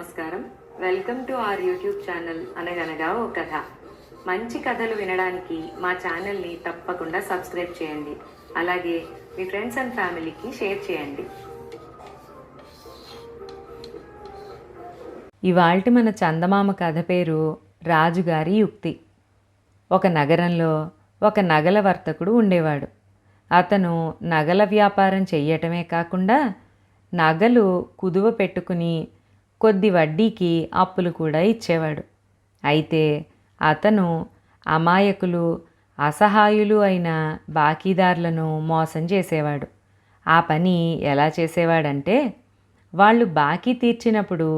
నమస్కారం. Welcome to our YouTube channel అనగనగా ఓ కథ. మంచి కథలు వినడానికి మా ఛానల్ని తప్పకుండా సబ్స్క్రైబ్ చేయండి. అలాగే మీ ఫ్రెండ్స్ అండ్ ఫ్యామిలీకి షేర్ చేయండి. ఇవాల్టి మన చందమామ కథ పేరు రాజుగారి యుక్తి. ఒక నగరంలో ఒక నగల వర్తకుడు ఉండేవాడు. అతను నగల వ్యాపారం చెయ్యటమే కాకుండా నగలు కుదువ పెట్టుకుని కొద్ది వడ్డీకి అప్పులు కూడా ఇచ్చేవాడు. అయితే అతను అమాయకులు అసహాయులు అయిన బాకీదారులను మోసం చేసేవాడు. ఆ పని ఎలా చేసేవాడంటే వాళ్ళు బాకీ తీర్చినప్పుడు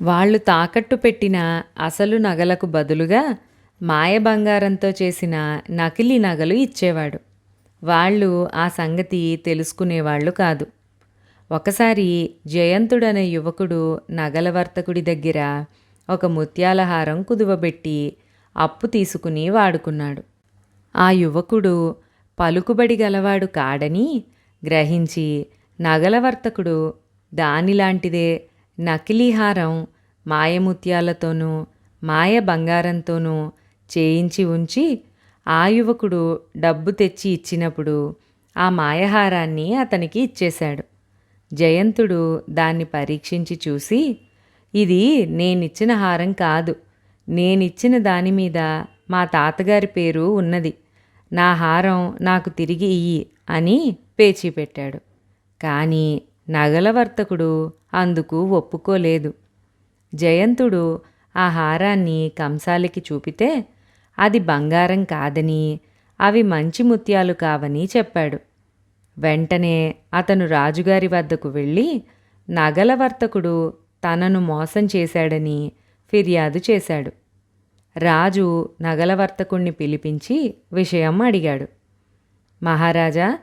వాళ్ళు తాకట్టు పెట్టిన అసలు నగలకు బదులుగా మాయ బంగారంతో చేసిన నకిలీ నగలు ఇచ్చేవాడు. వాళ్ళు ఆ సంగతి తెలుసుకునేవాళ్ళు కాదు. ఒకసారి జయంతుడనే యువకుడు నగల వర్తకుడి దగ్గర ఒక ముత్యాల హారం కుదువబెట్టి అప్పు తీసుకుని వాడుకున్నాడు. ఆ యువకుడు పలుకుబడి గలవాడు కాడని గ్రహించి నగల వర్తకుడు దానిలాంటిదే నకిలీహారం మాయముత్యాలతోనూ మాయ బంగారంతోనూ చేయించి ఉంచి ఆ యువకుడు డబ్బు తెచ్చి ఇచ్చినప్పుడు ఆ మాయహారాన్ని అతనికి ఇచ్చేశాడు. జయంతుడు దాన్ని పరీక్షించి చూసి ఇది నేనిచ్చిన హారం కాదు. నేనిచ్చిన దాని మీద మా తాతగారి పేరు ఉన్నది. నా హారం నాకు తిరిగి ఇయ్యి అని పేచీ పెట్టాడు. కానీ నగల వర్తకుడు అందుకు ఒప్పుకోలేదు. జయంతుడు ఆ హారాన్ని కంసాలికి చూపితే అది బంగారం కాదని అవి మంచి ముత్యాలు కావని చెప్పాడు. వెంటనే అతను రాజుగారి వద్దకు వెళ్ళి నగల వర్తకుడు తనను మోసం చేశాడని ఫిర్యాదు చేశాడు. రాజు నగల వర్తకుణ్ణి పిలిపించి విషయం అడిగాడు. మహారాజా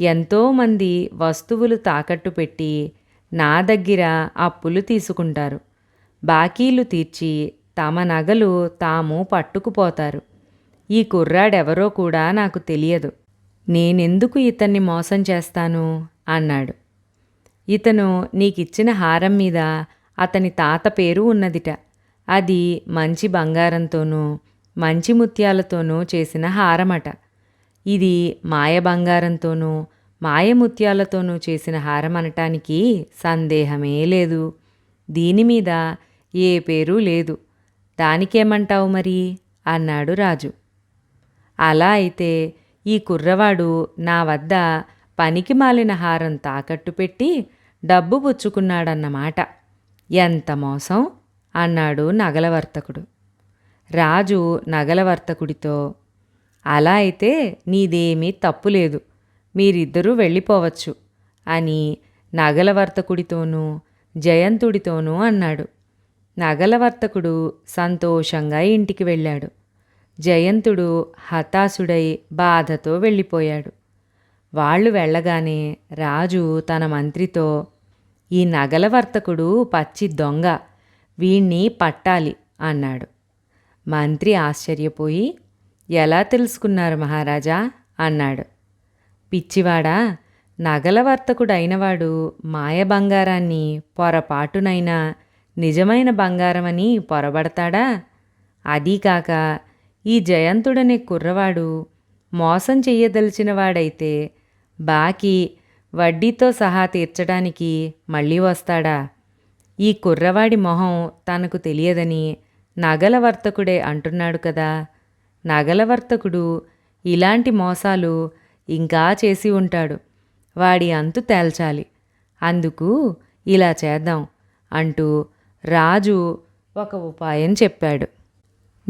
ఎంతోమంది వస్తువులు తాకట్టు పెట్టి నా దగ్గర అప్పులు తీసుకుంటారు. బాకీలు తీర్చి తమ నగలు తాము పట్టుకుపోతారు. ఈ కుర్రాడెవరో కూడా నాకు తెలియదు. నేనెందుకు ఇతన్ని మోసం చేస్తాను? అన్నాడు. ఇతను నీకిచ్చిన హారం మీద అతని తాత పేరు ఉన్నదిట. అది మంచి బంగారంతోనూ మంచి ముత్యాలతోనూ చేసిన హారమట. ఇది మాయ బంగారంతోనూ మాయ ముత్యాలతోనూ చేసిన హారం అనటానికి సందేహమే లేదు. దీని మీద ఏ పేరు లేదు. దానికేమంటావు మరి? అన్నాడు రాజు. అలా అయితే ఈ కుర్రవాడు నా వద్ద పనికి మాలిన హారం తాకట్టు పెట్టి డబ్బు పుచ్చుకున్నాడన్నమాట. ఎంత మోసం? అన్నాడు నగలవర్తకుడు. రాజు నగలవర్తకుడితో అలా అయితే నీదేమీ తప్పులేదు మీరిద్దరూ వెళ్ళిపోవచ్చు అని నగలవర్తకుడితోనూ జయంతుడితోనూ అన్నాడు. నగలవర్తకుడు సంతోషంగా ఇంటికి వెళ్ళాడు. జయంతుడు హతాశుడై బాధతో వెళ్ళిపోయాడు. వాళ్ళు వెళ్ళగానే రాజు తన మంత్రితో ఈ నగల వర్తకుడు పచ్చి దొంగ వీణ్ణి పట్టాలి అన్నాడు. మంత్రి ఆశ్చర్యపోయి ఎలా తెలుసుకున్నారు మహారాజా? అన్నాడు. పిచ్చివాడా నగల వర్తకుడైనవాడు మాయ బంగారాన్ని పొరపాటునైనా నిజమైన బంగారమని పొరబడతాడా? అదీకాక ఈ జయంతుడనే కుర్రవాడు మోసం చెయ్యదలిచినవాడైతే బాకీ వడ్డీతో సహా తీర్చడానికి మళ్ళీ వస్తాడా? ఈ కుర్రవాడి మొహం తనకు తెలియదని నగల వర్తకుడే అంటున్నాడు కదా. నగల వర్తకుడు ఇలాంటి మోసాలు ఇంకా చేసి ఉంటాడు. వాడి అంతు తేల్చాలి. అందుకు ఇలా చేద్దాం అంటూ రాజు ఒక ఉపాయం చెప్పాడు.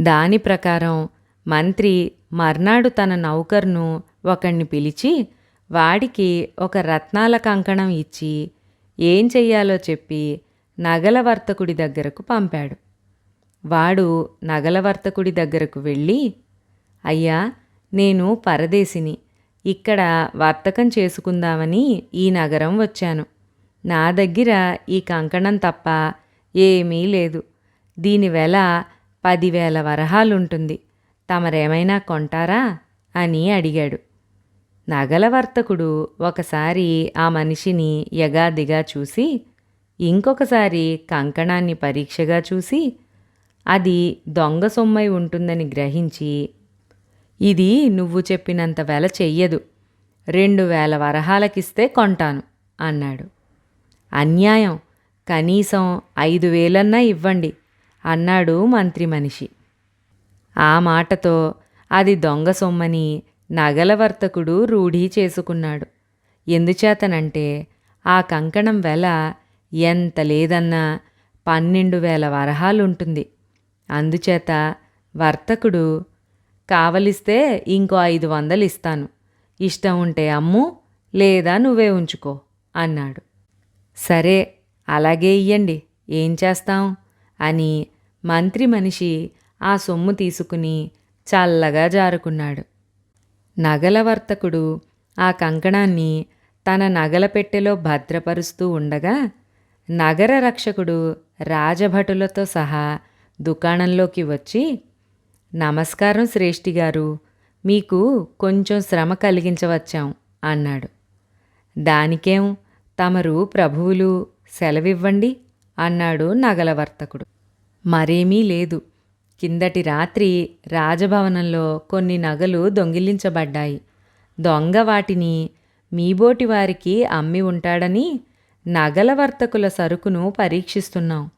దాని ప్రకారం మంత్రి మర్నాడు తన నౌకర్ను ఒకణ్ణి పిలిచి వాడికి ఒక రత్నాల కంకణం ఇచ్చి ఏం చెయ్యాలో చెప్పి నగల వర్తకుడి దగ్గరకు పంపాడు. వాడు నగల వర్తకుడి దగ్గరకు వెళ్ళి అయ్యా నేను పరదేశిని. ఇక్కడ వర్తకం చేసుకుందామని ఈ నగరం వచ్చాను. నా దగ్గర ఈ కంకణం తప్ప ఏమీ లేదు. దీని వెల పదివేల వరహాలుంటుంది. తమరేమైనా కొంటారా? అని అడిగాడు. నగల వర్తకుడు ఒకసారి ఆ మనిషిని యగాదిగా చూసి ఇంకొకసారి కంకణాన్ని పరీక్షగా చూసి అది దొంగ సొమ్మై ఉంటుందని గ్రహించి ఇది నువ్వు చెప్పినంత వెల చెయ్యదు. రెండు వేల వరహాలకిస్తే కొంటాను అన్నాడు. అన్యాయం. కనీసం ఐదు వేలన్నా ఇవ్వండి. అన్నాడు మంత్రి మనిషి. ఆ మాటతో అది దొంగ సొమ్మని నగల వర్తకుడు రూఢీ చేసుకున్నాడు. ఎందుచేతనంటే ఆ కంకణం వెల ఎంత లేదన్నా పన్నెండు వేల వరహాలుంటుంది. అందుచేత వర్తకుడు కావలిస్తే ఇంకో ఐదు వందలు ఇస్తాను ఇష్టం ఉంటే అమ్ము లేదా నువ్వే ఉంచుకో అన్నాడు. సరే అలాగే ఇయ్యండి. ఏం చేస్తాం? అని మంత్రి మనిషి ఆ సొమ్ము తీసుకుని చల్లగా జారుకున్నాడు. నగల వర్తకుడు ఆ కంకణాన్ని తన నగల పెట్టెలో భద్రపరుస్తూ ఉండగా నగర రక్షకుడు రాజభటులతో సహా దుకాణంలోకి వచ్చి నమస్కారం శ్రేష్ఠి గారు మీకు కొంచెం శ్రమ కలిగించవచ్చాం అన్నాడు. దానికేం తమరు ప్రభువులు సెలవివ్వండి అన్నాడు నగలవర్తకుడు. మరేమీ లేదు. కిందటి రాత్రి రాజభవనంలో కొన్ని నగలు దొంగిలించబడ్డాయి. దొంగ వాటిని మీబోటి వారికి అమ్మి ఉంటాడని నగల వర్తకుల సరుకును పరీక్షిస్తున్నాం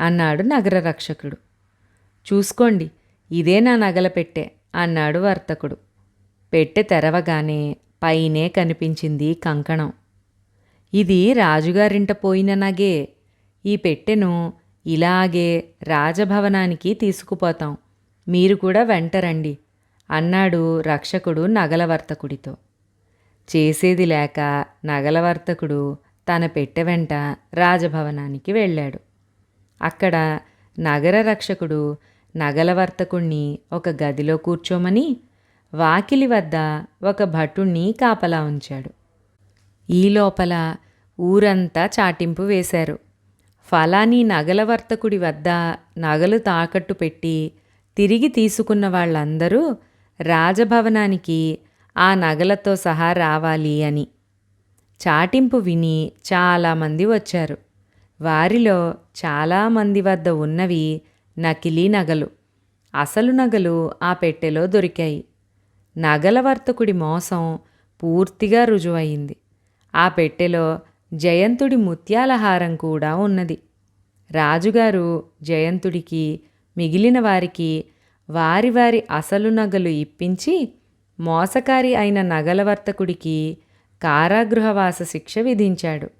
అన్నాడు నగర రక్షకుడు చూసుకోండి ఇదే నా నగల పెట్టె అన్నాడు వర్తకుడు. పెట్టె తెరవగానే పైనే కనిపించింది కంకణం. ఇది రాజుగారింట పోయిన నగే ఈ పెట్టెను ఇలాగే రాజభవనానికి తీసుకుపోతాం. మీరు కూడా వెంటరండి అన్నాడు రక్షకుడు నగలవర్తకుడితో. చేసేది లేక నగలవర్తకుడు తన పెట్టె వెంట రాజభవనానికి వెళ్ళాడు. అక్కడ నగర రక్షకుడు నగలవర్తకుణ్ణి ఒక గదిలో కూర్చోమని వాకిలి వద్ద ఒక భటుణ్ణి కాపలా ఉంచాడు. ఈ లోపల ఊరంతా చాటింపు వేశారు. ఫలానీ నగలవర్తకుడి వద్ద నగలు తాకట్టు పెట్టి తిరిగి తీసుకున్న వాళ్ళందరూ రాజభవనానికి ఆ నగలతో సహా రావాలి అని. చాటింపు విని చాలామంది వచ్చారు. వారిలో చాలామంది వద్ద ఉన్నవి నకిలీ నగలు. అసలు నగలు ఆ పెట్టెలో దొరికాయి. నగల వర్తకుడి మోసం పూర్తిగా రుజువయింది ఆ పెట్టెలో జయంతుడి ముత్యాల హారం కూడా ఉన్నది. రాజుగారు జయంతుడికి మిగిలిన వారికి వారి వారి అసలు నగలు ఇప్పించి మోసకారి అయిన నగల వర్తకుడికి కారాగృహవాస శిక్ష విధించాడు.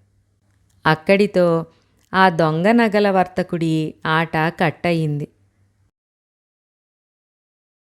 అక్కడితో ఆ దొంగ నగల వర్తకుడి ఆట కట్టయింది.